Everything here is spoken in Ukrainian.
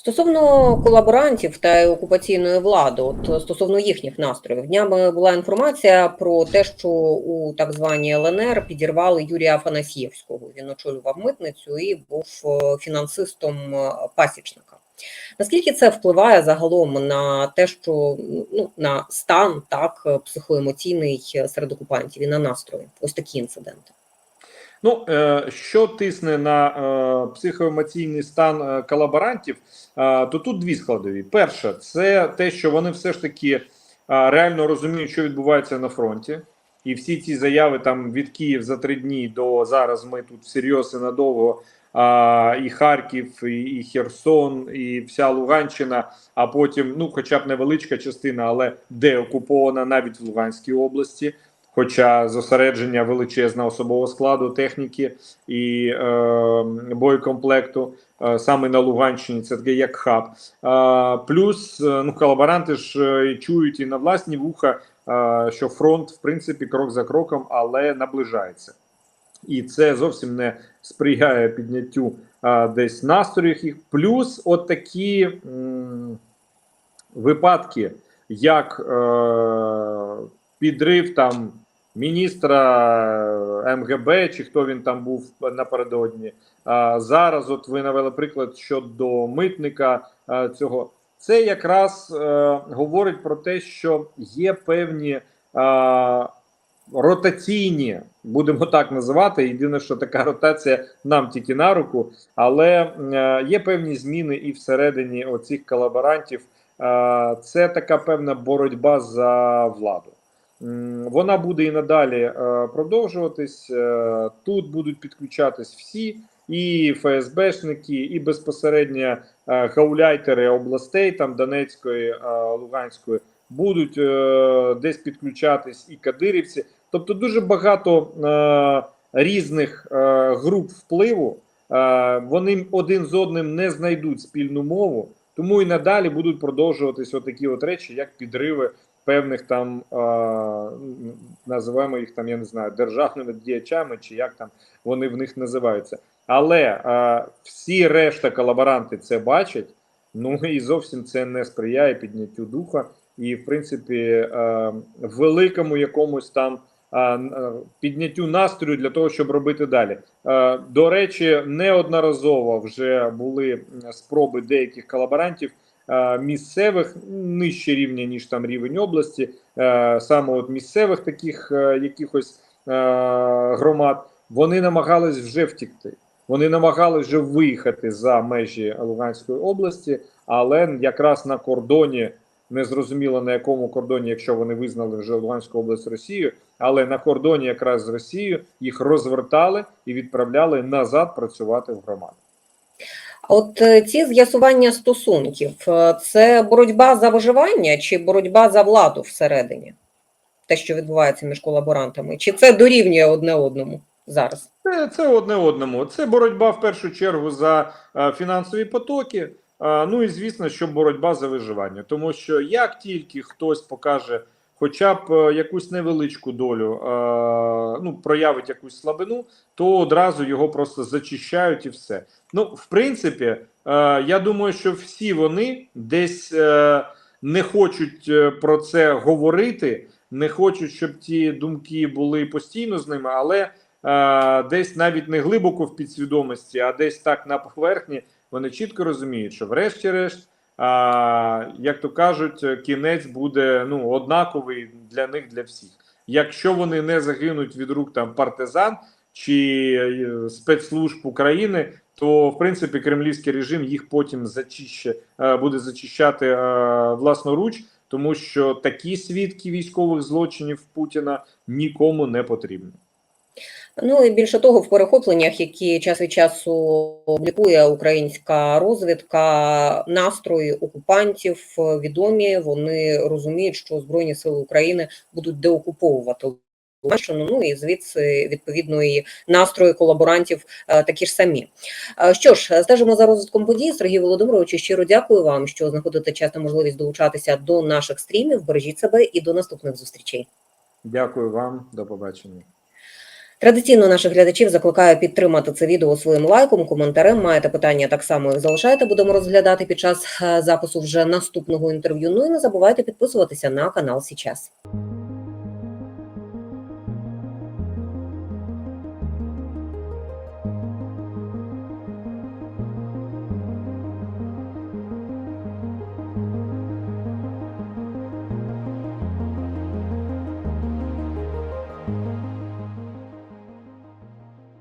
Стосовно колаборантів та окупаційної влади, от стосовно їхніх настроїв, днями була інформація про те, що у так званій ЛНР підірвали Юрія Афанасьєвського. Він очолював митницю і був е, фінансистом е, пасічника. Наскільки це впливає загалом на те, що ну на стан так психоемоційний серед окупантів і на настрої? Ось такі інциденти. Ну, е, що тисне на е, психоемоційний стан е, колаборантів, то тут дві складові. Перше, це те, що вони все ж таки реально розуміють, що відбувається на фронті, і всі ці заяви там від Київ за три дні до зараз ми тут всерйоз і надовго. А, і Харків, і, і Херсон, і вся Луганщина, а потім, ну, хоча б невеличка частина, але де окупована навіть в Луганській області. Хоча зосередження величезного особового складу, техніки і е, боєкомплекту е, саме на Луганщині, це таке як хаб. Е, плюс е, ну колаборанти ж е, чують і на власні вуха, е, що фронт, в принципі, крок за кроком, але наближається. І це зовсім не сприяє підняттю е, десь настроїв їх. Плюс от такі м, випадки, як е, підрив там міністра МГБ, чи хто він там був напередодні. А, зараз, от ви навели приклад щодо митника а, цього. Це якраз е, говорить про те, що є певні е, ротаційні, будемо так називати. Єдине, що така ротація нам тільки на руку, але е, є певні зміни і всередині оцих колаборантів. Е, це така певна боротьба за владу. Вона буде і надалі е, продовжуватись. Е, Тут будуть підключатись всі, і ФСБшники, і безпосередньо е, гауляйтери областей, там Донецької, Луганської, будуть десь підключатись і кадирівці. Тобто дуже багато різних груп впливу. Вони один з одним не знайдуть спільну мову, тому і надалі будуть продовжуватись отакі от речі, як підриви певних там називаємо їх там, я не знаю, державними діячами, чи як там вони в них називаються. Але всі решта колаборанти це бачать. Ну і зовсім це не сприяє підняттю духа, і в принципі великому якомусь там підняттю настрою для того, щоб робити далі. До речі, неодноразово вже були спроби деяких колаборантів місцевих нижче рівня ніж там рівень області, е, саме от місцевих таких е, якихось е, громад. Вони намагались вже втікти. Вони намагались вже виїхати за межі Луганської області, але якраз на кордоні незрозуміло на якому кордоні, якщо вони визнали вже Луганську область Росією, але на кордоні якраз з Росією їх розвертали і відправляли назад працювати в громаду. От е, ці з'ясування стосунків е, це боротьба за виживання чи боротьба за владу всередині? Те, що відбувається між колаборантами, чи це дорівнює одне одному зараз? Це, це одне одному. Це боротьба в першу чергу за е, фінансові потоки. ну і звісно, що боротьба за виживання. Тому що як тільки хтось покаже хоча б е, якусь невеличку долю, е, ну проявить якусь слабину, то одразу його просто зачищають і все. Ну, в принципі, е, я думаю, що всі вони десь не хочуть про це говорити, не хочуть, щоб ті думки були постійно з ними, але десь навіть не глибоко в підсвідомості, а десь так на поверхні, вони чітко розуміють, що врешті-решт, а, як то кажуть, кінець буде ну, однаковий для них, для всіх. Якщо вони не загинуть від рук там партизан чи е, спецслужб України, то в принципі кремлівський режим їх потім зачище, е, буде зачищати е, власноруч, тому що такі свідки військових злочинів Путіна нікому не потрібні. Ну і більше того, в перехопленнях, які час від часу облікує українська розвідка, настрої окупантів відомі. Вони розуміють, що Збройні сили України будуть деокуповувати ну і звідси відповідно і настрої колаборантів е, такі ж самі. Е, Що ж, стежимо за розвитком подій. Сергій Володимирович, щиро дякую вам, що знаходите час та можливість долучатися до наших стрімів. Бережіть себе і до наступних зустрічей. Дякую вам, до побачення. Традиційно наших глядачів закликаю підтримати це відео своїм лайком, коментарем. Маєте питання так само їх залишайте. Будемо розглядати під час е, запису вже наступного інтерв'ю. Ну і не забувайте підписуватися на канал Січас.